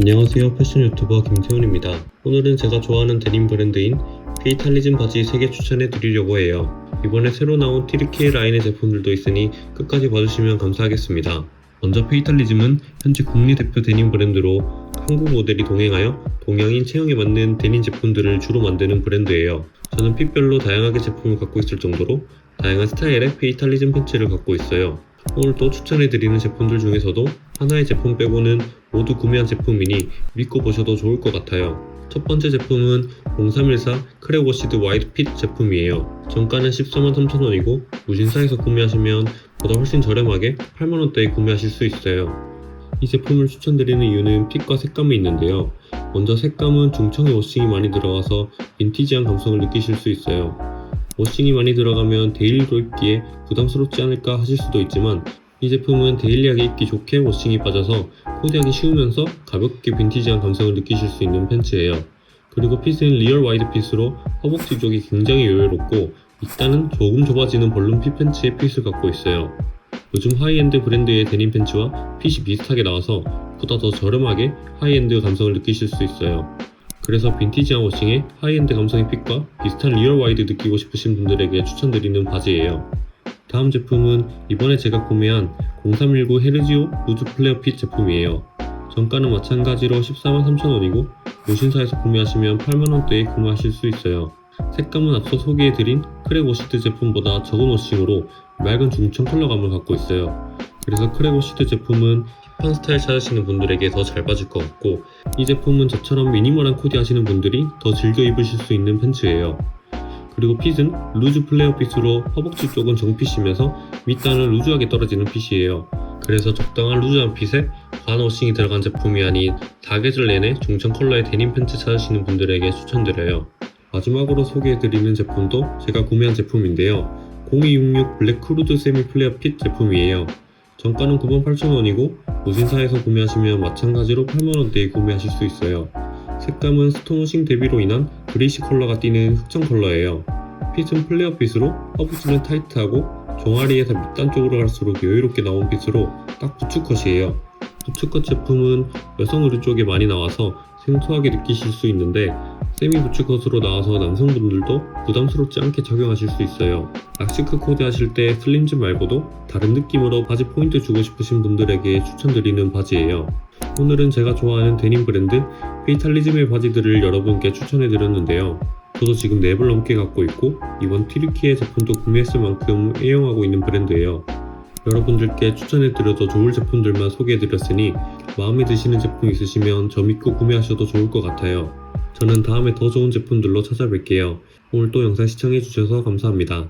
안녕하세요. 패션 유튜버 김태훈입니다. 오늘은 제가 좋아하는 데님 브랜드인 페이탈리즘 바지 3개 추천해 드리려고 해요. 이번에 새로 나온 티르키예 라인의 제품들도 있으니 끝까지 봐주시면 감사하겠습니다. 먼저 페이탈리즘은 현재 국내 대표 데님 브랜드로 한국 모델이 동행하여 동양인 체형에 맞는 데님 제품들을 주로 만드는 브랜드예요. 저는 핏별로 다양하게 제품을 갖고 있을 정도로 다양한 스타일의 페이탈리즘 팬츠를 갖고 있어요. 오늘 또 추천해드리는 제품들 중에서도 하나의 제품 빼고는 모두 구매한 제품이니 믿고 보셔도 좋을 것 같아요. 첫 번째 제품은 0314 크랙워시드 와이드 핏 제품이에요. 정가는 14만 3천원이고 무신사에서 구매하시면 보다 훨씬 저렴하게 8만원대에 구매하실 수 있어요. 이 제품을 추천드리는 이유는 핏과 색감이 있는데요. 먼저 색감은 중청의 워싱이 많이 들어가서 빈티지한 감성을 느끼실 수 있어요. 워싱이 많이 들어가면 데일리로 입기에 부담스럽지 않을까 하실 수도 있지만 이 제품은 데일리하게 입기 좋게 워싱이 빠져서 코디하기 쉬우면서 가볍게 빈티지한 감성을 느끼실 수 있는 팬츠예요. 그리고 핏은 리얼 와이드 핏으로 허벅지 쪽이 굉장히 여유롭고 일단은 조금 좁아지는 벌룬 핏 팬츠의 핏을 갖고 있어요. 요즘 하이엔드 브랜드의 데님 팬츠와 핏이 비슷하게 나와서 보다 더 저렴하게 하이엔드 감성을 느끼실 수 있어요. 그래서 빈티지한 워싱에 하이엔드 감성의 핏과 비슷한 리얼 와이드 느끼고 싶으신 분들에게 추천드리는 바지예요. 다음 제품은 이번에 제가 구매한 0319 헤르지오 루즈 플레어 핏 제품이에요. 정가는 마찬가지로 14만 3천원이고 무신사에서 구매하시면 8만원대에 구매하실 수 있어요. 색감은 앞서 소개해드린 워시드 제품보다 적은 워싱으로 맑은 중청 컬러감을 갖고 있어요. 그래서 워시드 제품은 힙한 스타일 찾으시는 분들에게 더 잘 빠질 것 같고 이 제품은 저처럼 미니멀한 코디 하시는 분들이 더 즐겨 입으실 수 있는 팬츠예요. 그리고 핏은 루즈 플레어 핏으로 허벅지 쪽은 정핏이면서 밑단은 루즈하게 떨어지는 핏이에요. 그래서 적당한 루즈한 핏에 과한 워싱이 들어간 제품이 아닌 사계절 내내 중청 컬러의 데님 팬츠 찾으시는 분들에게 추천드려요. 마지막으로 소개해드리는 제품도 제가 구매한 제품인데요. 0266 블랙 크루드 세미 플레어 핏 제품이에요. 정가는 98,000원이고 무신사에서 구매하시면 마찬가지로 8만원대에 구매하실 수 있어요. 색감은 스톤워싱 대비로 인한 그레이시 컬러가 띄는 흑청 컬러예요. 핏은 플레어 핏으로 허벅지는 타이트하고 종아리에서 밑단 쪽으로 갈수록 여유롭게 나온 핏으로 딱 부츠컷이에요. 부츠컷 제품은 여성 의류 쪽에 많이 나와서 생소하게 느끼실 수 있는데 세미 부츠컷으로 나와서 남성분들도 부담스럽지 않게 착용하실 수 있어요. 락시크 코디 하실 때 슬림즈 말고도 다른 느낌으로 바지 포인트 주고 싶으신 분들에게 추천드리는 바지예요. 오늘은 제가 좋아하는 데님 브랜드 페이탈리즘의 바지들을 여러분께 추천해드렸는데요. 저도 지금 4벌 넘게 갖고 있고 이번 티르키의 제품도 구매했을 만큼 애용하고 있는 브랜드예요. 여러분들께 추천해드려도 좋을 제품들만 소개해드렸으니 마음에 드시는 제품 있으시면 저 믿고 구매하셔도 좋을 것 같아요. 저는 다음에 더 좋은 제품들로 찾아뵐게요. 오늘 또 영상 시청해주셔서 감사합니다.